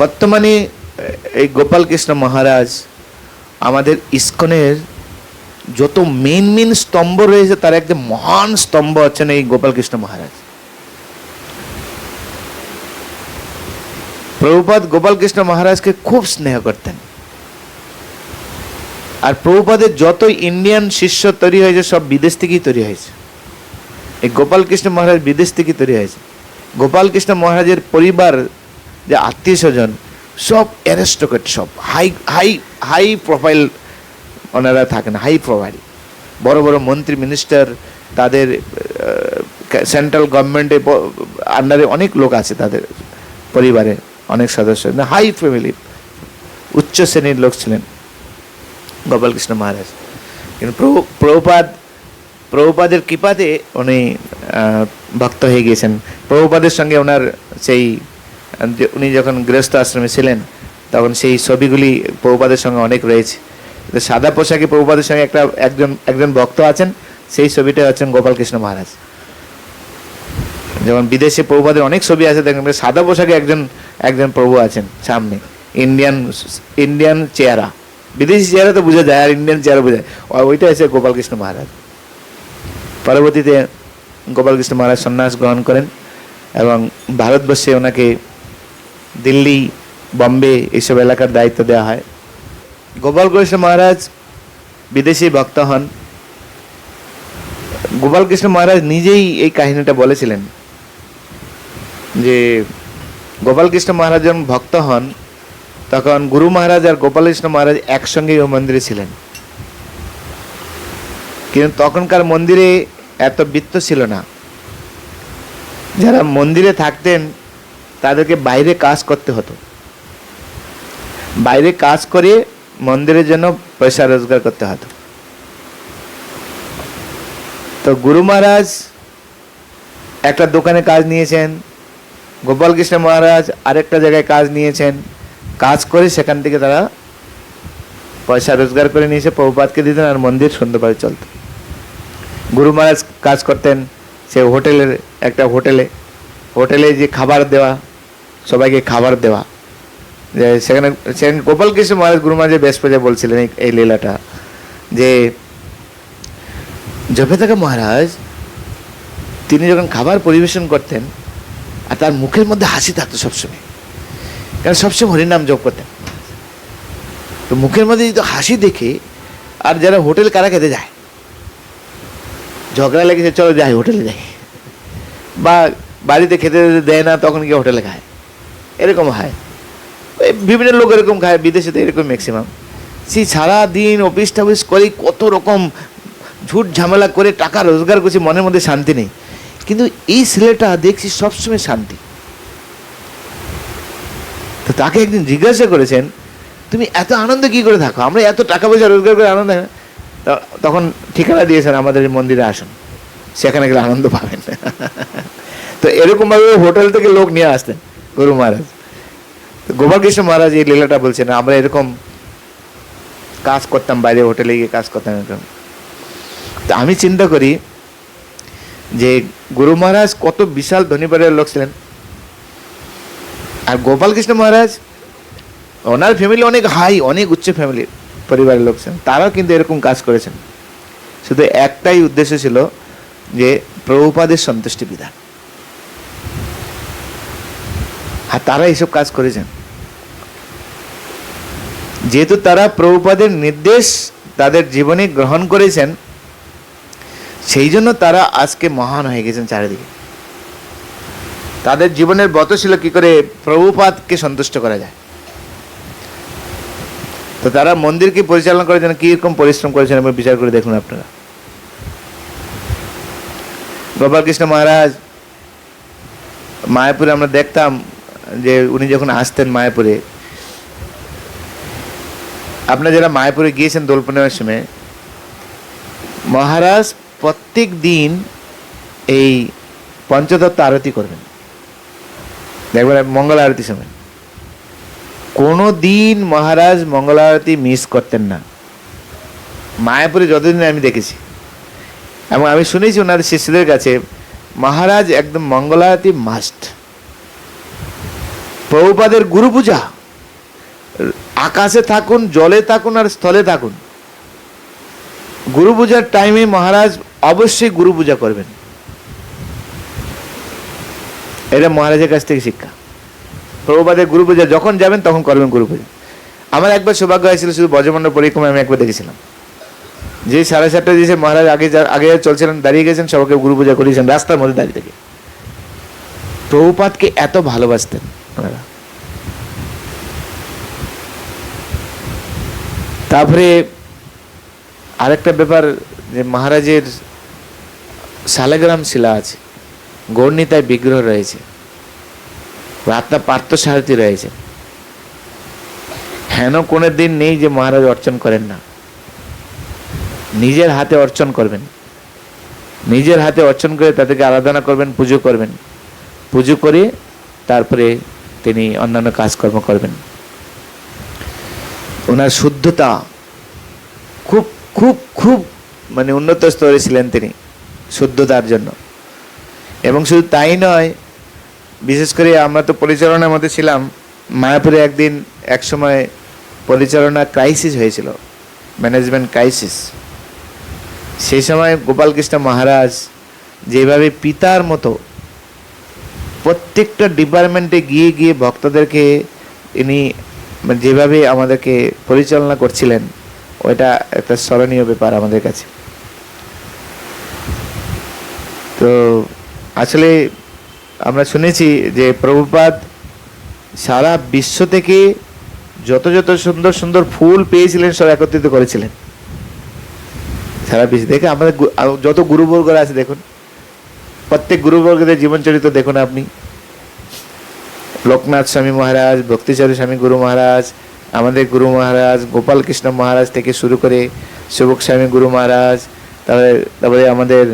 বর্তমানে, এই গোপাল কৃষ্ণ মহারাজ আমাদের ইস্কনের যত মেন মেন স্তম্ভ রয়েছে, তার একদম মহান স্তম্ভ আছেন এই গোপাল কৃষ্ণ মহারাজ। প্রভুপাদ গোপাল কৃষ্ণ মহারাজকে খুব স্নেহ করতেন। আর প্রভুপাদের যত ইন্ডিয়ান শিষ্য তৈরি হয়েছে, সব বিদেশ থেকেই তৈরি হয়েছে। এই গোপাল কৃষ্ণ মহারাজ বিদেশ থেকে তৈরি হয়েছে। গোপাল কৃষ্ণ মহারাজের পরিবার যে আত্মীয় স্বজন, সব অ্যারেস্টোকেট সব হাই হাই হাই প্রোফাইল ওনারা থাকেন হাই প্রোফাইল বড় বড় মন্ত্রী মিনিস্টার তাদের সেন্ট্রাল গভর্নমেন্টে আন্ডারে অনেক লোক আছে তাদের পরিবারে, অনেক সদস্য। হাই ফ্যামিলি উচ্চ শ্রেণির লোক ছিলেন গোপালকৃষ্ণ মহারাজ। কিন্তু প্রভু, প্রভুপাদ, প্রভুপাদের কৃপাতে উনি ভক্ত হয়ে গিয়েছেন। প্রভুপাদের সঙ্গে ওনার সেই উনি যখন গৃহস্থ আশ্রমে ছিলেন, তখন সেই ছবিগুলি প্রভুপাদের সঙ্গে অনেক রয়েছে। সাদা পোশাকে প্রভুপাদের সঙ্গে একটা একজন একজন ভক্ত আছেন, সেই ছবিটা হচ্ছেন গোপালকৃষ্ণ মহারাজ। যেমন বিদেশে প্রভুপাদের অনেক ছবি আছে, দেখেন সাদা পোশাকে একজন একজন প্রভু আছেন সামনে। ইন্ডিয়ান ইন্ডিয়ান চেহারা। বিদেশি চেহারা তো বোঝা যায়, আর ইন্ডিয়ান চেহারা বোঝা যায়। ওইটা হচ্ছে গোপালকৃষ্ণ মহারাজ। পরবর্তীতে গোপালকৃষ্ণ মহারাজ সন্ন্যাস গ্রহণ করেন এবং ভারতবর্ষে ওনাকে দিল্লি, বম্বে এইসব এলাকার দায়িত্ব দেওয়া হয়। গোপাল কৃষ্ণ মহারাজ বিদেশি ভক্ত হন। গোপালকৃষ্ণ মহারাজ নিজেই এই কাহিনীটা বলেছিলেন যে গোপালকৃষ্ণ মহারাজ যখন ভক্ত হন, তখন গুরু মহারাজ আর গোপালকৃষ্ণ মহারাজ একসঙ্গেই ওই মন্দিরে ছিলেন। কিন্তু তখনকার মন্দিরে এত বৃত্ত ছিল না। যারা মন্দিরে থাকতেন তাদেরকে বাইরে কাজ করতে হতো। বাইরে কাজ করে মন্দিরের জন্য পয়সা রোজগার করতে হতো। তো গুরু মহারাজ একটা দোকানে কাজ নিয়েছেন, গোপালকৃষ্ণ মহারাজ আরেকটা জায়গায় কাজ নিয়েছেন, কাজ করে সেখান থেকে তারা পয়সা রোজগার করে নিয়েছে প্রভুপাতকে দিতেন আর মন্দির সুন্দরভাবে চলত। গুরু মহারাজ কাজ করতেন, সে হোটেলের, একটা হোটেলে হোটেলে যে খাবার দেওয়া সবাইকে খাবার দেওয়া। যে সেখানে সেখানে গোপালকৃষ্ণ মহারাজ গুরু মহারাজের বৃহস্পতি বলছিলেন এই- লীলাটা, যে জপে থাকা মহারাজ, তিনি যখন খাবার পরিবেশন করতেন, আর তার মুখের মধ্যে হাসি থাকতো সবসময়। কারণ সবসময় হরিনাম জপ করতেন। তো মুখের মধ্যে যদি হাসি দেখে, আর যারা হোটেল কারা খেতে যায়? ঝগড়া লেগেছে, চলো যাই হোটেলে যাই। বা বাড়িতে খেতে দেয় না, তখন গিয়ে হোটেলে খায়। এরকম হয়। বিভিন্ন লোক এরকম খায়, বিদেশে তো এরকম ম্যাক্সিমাম সেই সারাদিন অফিস টফিস করে কত রকম ঝুট ঝামেলা করে টাকা রোজগার করছে, মনের মধ্যে শান্তি নেই। কিন্তু এই ছেলেটা দেখছি সবসময় শান্তি। তো তাকে একদিন জিজ্ঞাসা করেছেন, তুমি এত আনন্দ কি করে থাকো? আমরা এত টাকা পয়সা রোজগার করে আনন্দ হয় না?" ত- তখন ঠিকানা দিয়েছেন, আমাদের মন্দিরে আসুন। সেখানে গেলে আনন্দ পাবেন। তো এরকমভাবে হোটেল থেকে লোক নিয়ে আসতেন। গুরু মহারাজ। তো গোপালকৃষ্ণ মহারাজ এই লীলাটা বলছেন, আমরা এরকম কাজ করতাম, বাইরে হোটেলে গিয়ে কাজ করতাম এরকম। তো আমি চিন্তা করি যে গুরু মহারাজ কত বিশাল ধনী পরিবারের লোক ছিলেন। আর গোপালকৃষ্ণ মহারাজ, ওনার ফ্যামিলি অনেক হাই অনেক উচ্চ ফ্যামিলির পরিবারের লোক ছিলেন। তারাও কিন্তু এরকম কাজ করেছেন। শুধু একটাই উদ্দেশ্য ছিল যে প্রভুপাদের সন্তুষ্টি বিধান। আর তারা এইসব কাজ করেছেন। যেহেতু তারা প্রভুপাদের নির্দেশ তাদের জীবনে গ্রহণ করেছেন, সেই জন্য তারা আজকে মহান হয়ে গেছেন চারিদিকে। তাদের জীবনের ব্রত ছিল কি করে প্রভুপাদকে সন্তুষ্ট করা যায়। তো তারা মন্দিরকে পরিচালনা করার জন্য কীরকম পরিশ্রম করেছেন এবং বিচার করে দেখুন আপনারা। গোপালকৃষ্ণ মহারাজ, মায়াপুরে আমরা দেখতাম যে উনি যখন আসতেন মায়াপুরে, আপনারা যারা মায়াপুরে গিয়েছেন দোল পূর্ণিমার সময়, মহারাজ প্রত্যেক দিন এই পঞ্চদত্ত আরতি করবেন। দেখবেন মঙ্গল আরতি সময়। কোনো দিন মহারাজ মঙ্গল আরতি মিস করতেন না। মায়াপুরে যতদিন আমি দেখেছি। এবং আমি শুনেছি ওনার শিষ্যদের কাছে, মহারাজ একদম মঙ্গল আরতি মাস্ট প্রভুপাদের গুরু পূজা। আকাশে থাকুন, জলে থাকুন আর স্থলে থাকুন। গুরু পূজার টাইমে মহারাজ অবশ্যই গুরু পূজা করবেন। এটা মহারাজের কাছ থেকে শিক্ষা। প্রভুপাদের গুরু পূজা যখন যাবেন, তখন করবেন গুরু পূজা। আমার একবার সৌভাগ্য হয়েছিল, শুধু বজ্রমন্ডল পরিক্রমা আমি একবার দেখেছিলাম। যে সাড়ে সাতটা দিয়েছে মহারাজ আগে আগে চলছিলেন, দাঁড়িয়ে গেছেন, সবাইকে গুরু পূজা করিয়েছেন, রাস্তার মধ্যে দাঁড়িয়ে থেকে। প্রভুপাতকে এত ভালোবাসতেন। তারপরে আরেকটা ব্যাপার, যে মহারাজের শালাগ্রাম শিলা আছে গর্ণিতায় বিগ্রহ রয়েছে রাত্না পার্থ সারথী রয়েছে। হেন কোনো দিন নেই যে মহারাজ অর্চন করেন না। নিজের হাতে অর্চন করবেন। নিজের হাতে অর্চন করে তাদেরকে আরাধনা করবেন, পুজো করবেন। পুজো করে তারপরে তিনি অন্যান্য কাজকর্ম করবেন। ওনার শুদ্ধতা খুব খুব খুব মানে উন্নত স্তরে ছিলেন তিনি, শুদ্ধতার জন্য। এবং শুধু তাই নয়, বিশেষ করে আমরা তো পরিচালনার মধ্যে ছিলাম, মায়াপুরে একদিন এক সময় পরিচালনা ক্রাইসিস হয়েছিল ম্যানেজমেন্ট ক্রাইসিস সেই সময় গোপালকৃষ্ণ মহারাজ যেভাবে পিতার মতো প্রত্যেকটা ডিপার্টমেন্টে গিয়ে গিয়ে ভক্তদেরকে ইনি যেভাবে আমাদেরকে পরিচালনা করছিলেন, ওইটা একটা স্মরণীয় ব্যাপার আমাদের কাছে। তো আসলে আমরা শুনেছি যে প্রভুপাদ সারা বিশ্ব থেকে যত যত সুন্দর সুন্দর ফুল পেয়েছিলেন সব একত্রিত করেছিলেন। সারা বিশ্ব দেখে আমাদের যত গুরুবর্গরা আছে দেখুন। প্রত্যেক গুরুবর্গদের জীবনচরিত্র দেখুন আপনি। লোকনাথ স্বামী মহারাজ, ভক্তিচারী স্বামী গুরু মহারাজ, আমাদের গুরু মহারাজ গোপাল কৃষ্ণ মহারাজ থেকে শুরু করে সেবক স্বামী গুরু মহারাজ তারপরে তারপরে আমাদের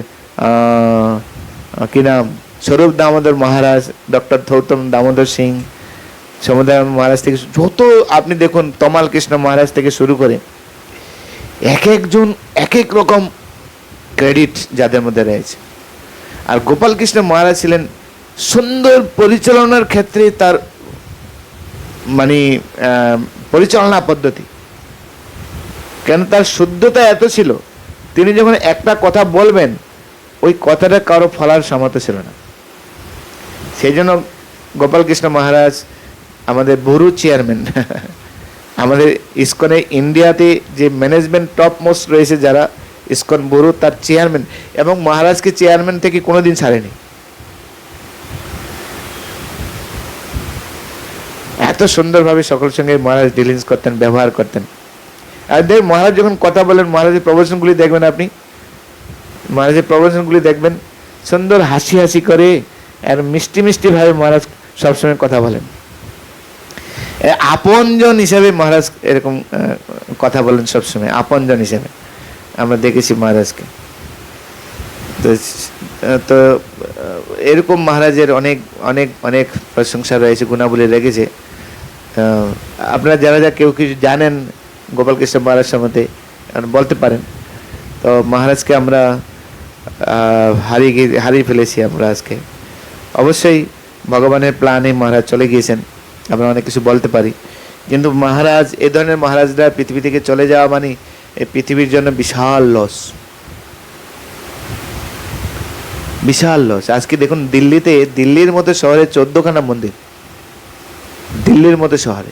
কি নাম? স্বরূপ দামোদর মহারাজ, ডক্টর ধৌতম দামোদর সিং, সমুদায় মহারাজ থেকে যত আপনি দেখুন তমাল কৃষ্ণ মহারাজ থেকে শুরু করে এক একজন এক এক রকম ক্রেডিট যাদের মধ্যে রয়েছে। আর গোপাল কৃষ্ণ মহারাজ ছিলেন সুন্দর পরিচালনার ক্ষেত্রে তার মানে পরিচালনা পদ্ধতি। কেন তার শুদ্ধতা এত ছিল? তিনি যখন একটা কথা বলবেন, ওই কথাটা কারও ফলার সামর্থ্য ছিল না। সেই জন্য গোপাল কৃষ্ণ মহারাজ আমাদের বড়ু চেয়ারম্যান, আমাদের ইস্কনে ইন্ডিয়াতে যে ম্যানেজমেন্ট টপ মোস্ট রয়েছে যারা ইসকন বড়ু তার চেয়ারম্যান এবং মহারাজকে চেয়ারম্যান থেকে কোনোদিন ছাড়েনি। এত সুন্দরভাবে সকল সঙ্গে মহারাজ ডিলিংস করতেন, ব্যবহার করতেন। আর দেখ, মহারাজ যখন কথা বলেন, মহারাজের প্রবচনগুলি দেখবেন আপনি। মহারাজের প্রবচনগুলি দেখবেন, সুন্দর হাসি হাসি করে আর মিষ্টি মিষ্টি ভাবে মহারাজ সবসময় কথা বলেন। আপনজন হিসাবে মহারাজ এরকম কথা বলেন সবসময়, আপনজন হিসাবে। আমরা দেখেছি মহারাজকে। তো তো, এরকম মহারাজের অনেক অনেক অনেক প্রশংসা রয়েছে, গুণাবলী রেখেছে আপনারা যারা যা কেউ কিছু জানেন গোপাল কৃষ্ণ মহারাজ সম্বন্ধে বলতে পারেন। তো মহারাজকে আমরা হারিয়ে হারিয়ে ফেলেছি আমরা আজকে। অবশ্যই ভগবানের প্ল্যানে মহারাজ চলে গিয়েছেন, আমরা অনেক কিছু বলতে পারি। কিন্তু মহারাজ, এ ধরনের মহারাজরা পৃথিবী থেকে চলে যাওয়া মানে এই পৃথিবীর জন্য বিশাল লস। বিশাল লস। আজকে দেখুন দিল্লিতে, দিল্লির মতো শহরে চোদ্দখানা মন্দির। দিল্লির মতো শহরে।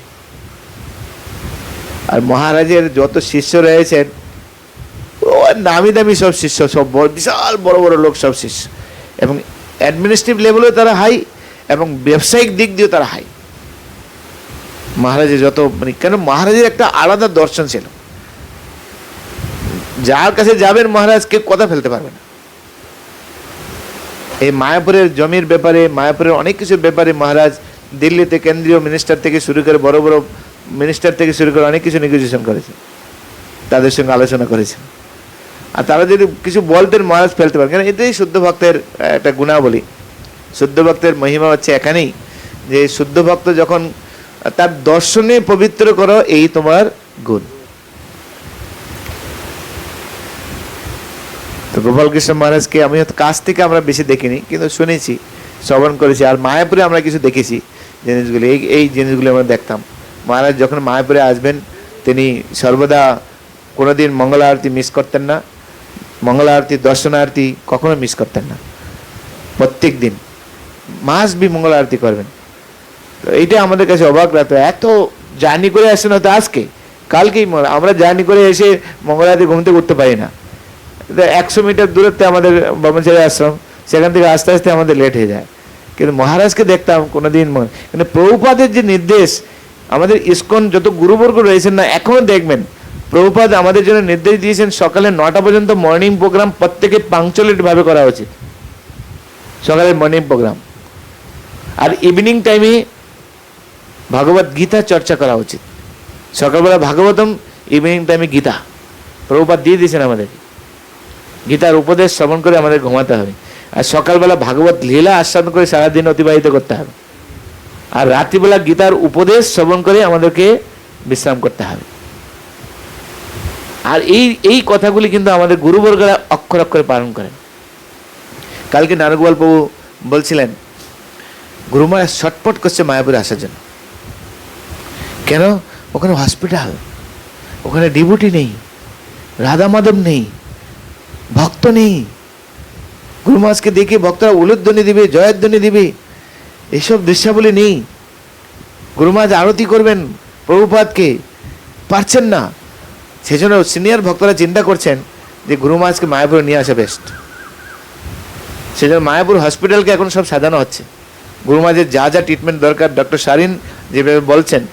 আর মহারাজের যত শিষ্য রয়েছেন, ও নামি দামি সব শিষ্য, সব বিশাল বড় বড় লোক সব শিষ্য। এবং অ্যাডমিনিস্ট্রেটিভ লেভেলেও তারা হাই এবং ব্যবসায়িক দিক দিয়েও তারা হাই মহারাজের যত মানে কেন মহারাজের একটা আলাদা দর্শন ছিল। যার কাছে যাবেন মহারাজ, কেউ কথা ফেলতে পারবে না। এই মায়াপুরের জমির ব্যাপারে, মায়াপুরের অনেক কিছুর ব্যাপারে মহারাজ, দিল্লিতে কেন্দ্রীয় মিনিস্টার থেকে শুরু করে বড় বড় মিনিস্টার থেকে শুরু করে অনেক কিছু নেগোসিয়েশন করেছে। তাদের সঙ্গে আলোচনা করেছেন আর তারা যদি কিছু বলতেন মহারাজ, ফেলতে পারেন কারণ এটাই শুদ্ধ ভক্তের একটা গুণাবলী। শুদ্ধ ভক্তের মহিমা হচ্ছে এখানেই যে শুদ্ধ ভক্ত যখন তার দর্শনে পবিত্র করো, এই তোমার গুণ। তো গোপাল কৃষ্ণ মহারাজকে আমি হয়তো কাছ থেকে আমরা বেশি দেখিনি, কিন্তু শুনেছি, শ্রবণ করেছি। আর মায়াপুরে আমরা কিছু দেখেছি, জিনিসগুলি। এই এই জিনিসগুলি আমরা দেখতাম। মহারাজ যখন মায়াপুরে আসবেন, তিনি সর্বদা কোনোদিন মঙ্গল আরতি মিস করতেন না। মঙ্গল আরতি দর্শন আরতি কখনো মিস করতেন না। প্রত্যেক দিন। মাস বি মঙ্গল আরতি করবেন। তো এইটা আমাদের কাছে অবাক লাগতো এত জার্নি করে আসছেন হয়তো আজকে। কালকেই আমরা জার্নি করে এসে মঙ্গল আরতি ঘুম থেকে উঠতে পারি না। একশো মিটার দূরত্বে আমাদের ব্রহ্মচারী আশ্রম, সেখান থেকে আস্তে আস্তে আমাদের লেট হয়ে যায়। কিন্তু মহারাজকে দেখতাম কোনোদিন মনে- কিন্তু প্রভুপাদের যে নির্দেশ, আমাদের ইস্কন যত গুরুবর্গ রয়েছেন না, এখনও দেখবেন, প্রভুপাদ আমাদের জন্য নির্দেশ দিয়েছেন সকালে নটা পর্যন্ত মর্নিং প্রোগ্রাম প্রত্যেকে পাংচুয়ালিটি ভাবে করা উচিত। সকালের মর্নিং প্রোগ্রাম আর ইভিনিং টাইমে ভগবত গীতা চর্চা করা উচিত। সকালবেলা ভাগবতম ইভিনিং টাইমে গীতা। প্রভুপাত দিয়ে দিয়েছেন আমাদের গীতার উপদেশ শ্রবণ করে আমাদের ঘুমাতে হবে। আর সকালবেলা ভাগবত লীলা আস্বাদন করে সারাদিন অতিবাহিত করতে হবে। আর রাত্রিবেলা গীতার উপদেশ শ্রবণ করে আমাদেরকে বিশ্রাম করতে হবে। আর এই এই কথাগুলি কিন্তু আমাদের গুরুবর্গরা অক্ষর অক্ষরে পালন করেন। কালকে নারগোপাল প্রভু বলছিলেন গুরুমারা ছটপট করছে মায়াপুরে আসার জন্য। কেন? ওখানে হসপিটাল ওখানে ডিবুটি নেই রাধা মাধব নেই ভক্ত নেই। গুরু মহারাজকে দেখে ভক্তরা উলুধ্বনি দিবে, জয়ধ্বনি দিবে। এসব দৃশ্যাবলী নেই। গুরু মহারাজ আরতি করবেন প্রভুপাদকে। পারছেন না। সেজন্য সিনিয়র ভক্তরা চিন্তা করছেন যে গুরু মহারাজকে মায়াপুরে নিয়ে আসা বেস্ট সেজন্য মায়াপুর হসপিটালকে এখন সব সাজানো হচ্ছে। গুরু মহারাজের যা যা ট্রিটমেন্ট দরকার ডক্টর সারিন যেভাবে বলছেন,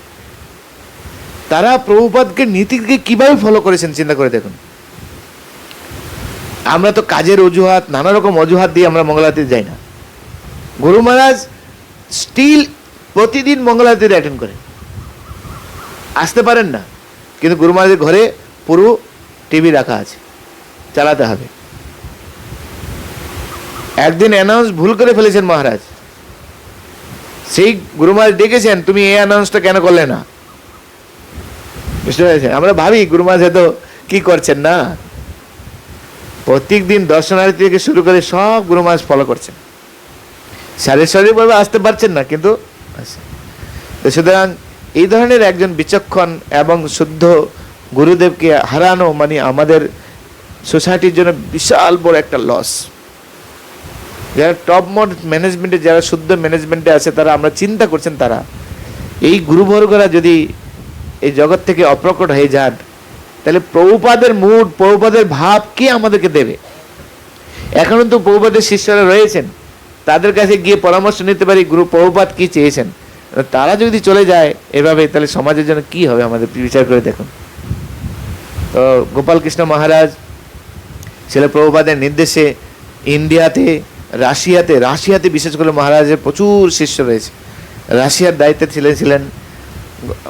তারা প্রভুপাদকে নীতিকে কীভাবে ফলো করেছেন, চিন্তা করে দেখুন। আমরা তো কাজের অজুহাত, নানা রকম অজুহাত দিয়ে আমরা মঙ্গলাতে যাই না। গুরু মহারাজ স্টিল প্রতিদিন মঙ্গলারতিতে অ্যাটেন্ড করেন। আসতে পারেন না, কিন্তু গুরু মহারাজের ঘরে পুরো টিভি রাখা আছে, চালাতে হবে। একদিন অ্যানাউন্স ভুল করে ফেলেছেন মহারাজ। সেই গুরু মহারাজ ডেকেছেন, তুমি এই অ্যানাউন্সটা কেন করলে না? বুঝতে পেরেছেন? আমরা ভাবি, গুরু মহারাজ হয়তো কি করছেন না? প্রত্যেক দিন দর্শনার্থী থেকে শুরু করে সব গুরু মহারাজ ফলো করছেন। শারীর শারীরিকভাবে আসতে পারছেন না, কিন্তু সুতরাং এই ধরনের একজন বিচক্ষণ এবং শুদ্ধ গুরুদেবকে হারানো মানে আমাদের সোসাইটির জন্য বিশাল বড় একটা লস যারা টপ মোড ম্যানেজমেন্টে যারা শুদ্ধ ম্যানেজমেন্টে আছে, তারা আমরা চিন্তা করছেন তারা, এই গুরুবর্গরা যদি এই জগৎ থেকে অপ্রকট হয়ে যান তাহলে প্রভুপাদের মুড প্রভুপাদের ভাব কে আমাদেরকে দেবে? এখনও তো প্রভুপাদের শিষ্যরা রয়েছেন। তাদের কাছে গিয়ে পরামর্শ নিতে পারি, গুরু প্রভুপাত কি চেয়েছেন? তারা যদি চলে যায়, এভাবে তাহলে সমাজের জন্য কি হবে আমাদের? বিচার করে দেখুন। তো গোপাল কৃষ্ণ মহারাজ ছেলে প্রভুপাদের নির্দেশে ইন্ডিয়াতে, রাশিয়াতে রাশিয়াতে বিশেষ করে মহারাজের প্রচুর শিষ্য রয়েছে। রাশিয়ার দায়িত্বে ছিলেন ছিলেন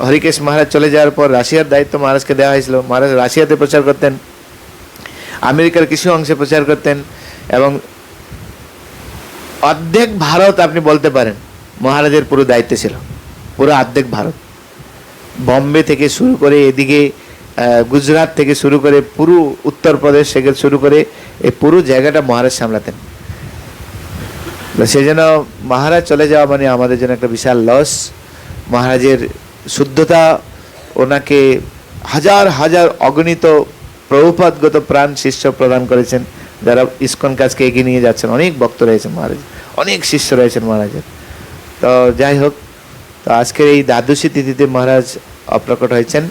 হরিকেশ মহারাজ চলে যাওয়ার পর রাশিয়ার দায়িত্ব মহারাজকে দেওয়া হয়েছিল। মহারাজ রাশিয়াতে প্রচার করতেন, আমেরিকার কিছু অংশে প্রচার করতেন এবং অর্ধেক ভারত আপনি বলতে পারেন মহারাজের পুরো দায়িত্বে ছিল। পুরো অর্ধেক ভারত। বম্বে থেকে শুরু করে এদিকে গুজরাট থেকে শুরু করে পুরো উত্তরপ্রদেশ থেকে শুরু করে এই পুরো জায়গাটা মহারাজ সামলাতেন। সেই জন্য মহারাজ চলে যাওয়া মানে আমাদের জন্য একটা বিশাল লস মহারাজের শুদ্ধতা ওনাকে হাজার হাজার অগণিত প্রভুপাতগত প্রাণ শিষ্য প্রদান করেছেন, যারা ইস্কন কাজকে এগিয়ে নিয়ে যাচ্ছেন। অনেক ভক্ত রয়েছেন মহারাজ, অনেক শিষ্য রয়েছেন মহারাজের। তো যাই হোক, তো আজকের এই দ্বাদশী তিথিতে মহারাজ অপ্রকট হয়েছেন।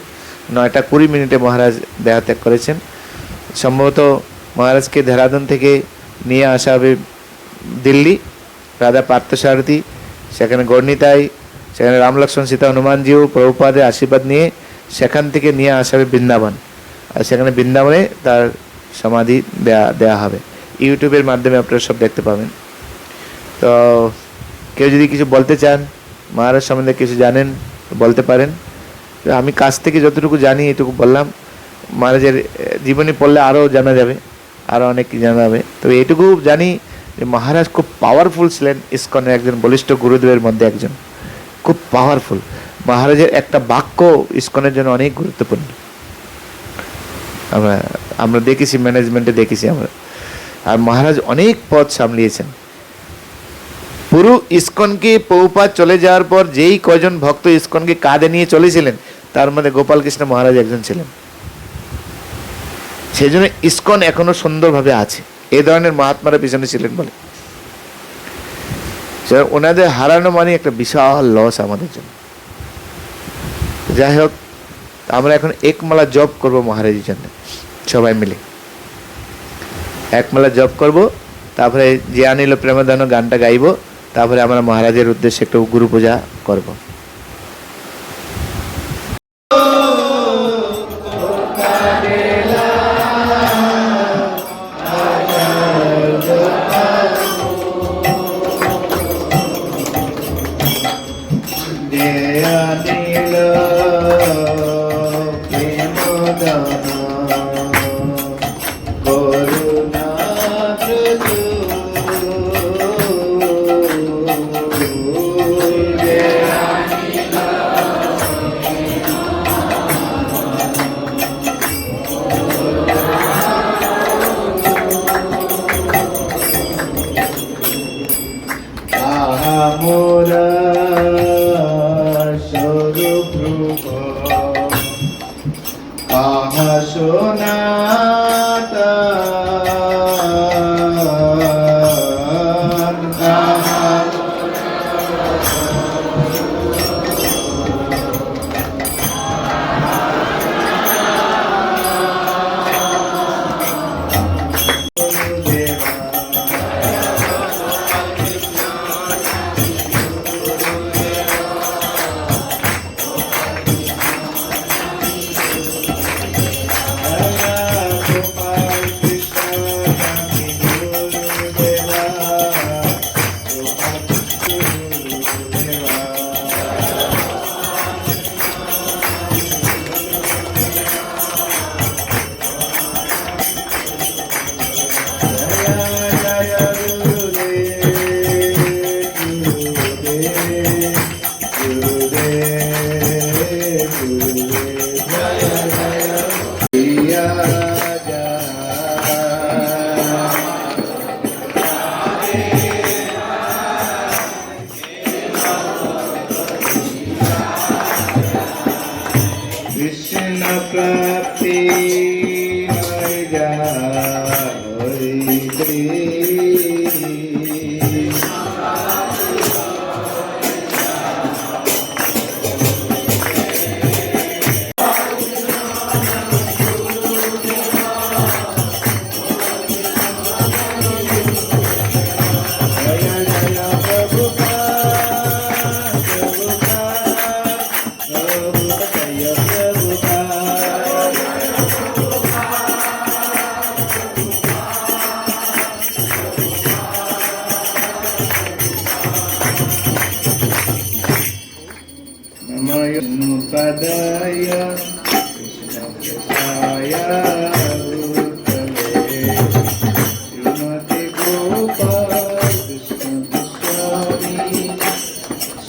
নয়টা কুড়ি মিনিটে মহারাজ দেহাত্যাগ করেছেন। সম্ভবত মহারাজকে দেহরাদুন থেকে নিয়ে আসা হবে দিল্লি, রাধা পার্থসারথী, সেখানে গর্ণিতাই সেখানে রামলক্ষ্মণ সীতা হনুমানজিও প্রভুপাদের আশীর্বাদ নিয়ে সেখান থেকে নিয়ে আসা হবে বৃন্দাবন। আর সেখানে বৃন্দাবনে তার সমাধি দেয়া দেওয়া হবে। ইউটিউবের মাধ্যমে আপনারা সব দেখতে পাবেন। তো কেউ যদি কিছু বলতে চান, মহারাজ সম্বন্ধে কিছু জানেন, বলতে পারেন। আমি কাছ থেকে যতটুকু জানি, এটুকু বললাম। মহারাজের জীবনী পড়লে আরও জানা যাবে, আরও অনেক কিছু জানা যাবে। তবে এটুকু জানি যে মহারাজ খুব পাওয়ারফুল ছিলেন ইস্কনের একজন বলিষ্ঠ গুরুদেবের মধ্যে একজন। পাওয়ারফুল। মহারাজের একটা বাক্য ইস্কনের জন্য অনেক গুরুত্বপূর্ণ। আমরা আমরা দেখেছি ম্যানেজমেন্টে দেখেছি আমরা। আর মহারাজ অনেক পথ সামলিয়েছেন। পুরো ইস্কনকে পৌপা চলে যাওয়ার পর যেই কজন ভক্ত ইস্কনকে কাঁধে নিয়ে চলেছিলেন, তার মধ্যে গোপাল কৃষ্ণ মহারাজ একজন ছিলেন। সেই জন্য ইস্কন এখনও সুন্দরভাবে আছে। এ ধরনের মহাত্মারা পিছনে ছিলেন বলে। ওনাদের হারানো মানে একটা বিশাল লস আমাদের জন্য। যাই হোক, আমরা এখন একমালা জব করব মহারাজের জন্য, সবাই মিলে। একমালা জব করব, তারপরে যে আনিল প্রেমদান গানটা গাইব, তারপরে আমরা মহারাজের উদ্দেশ্যে একটু গুরু পূজা করব।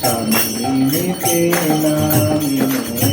स्वामी ते नामिने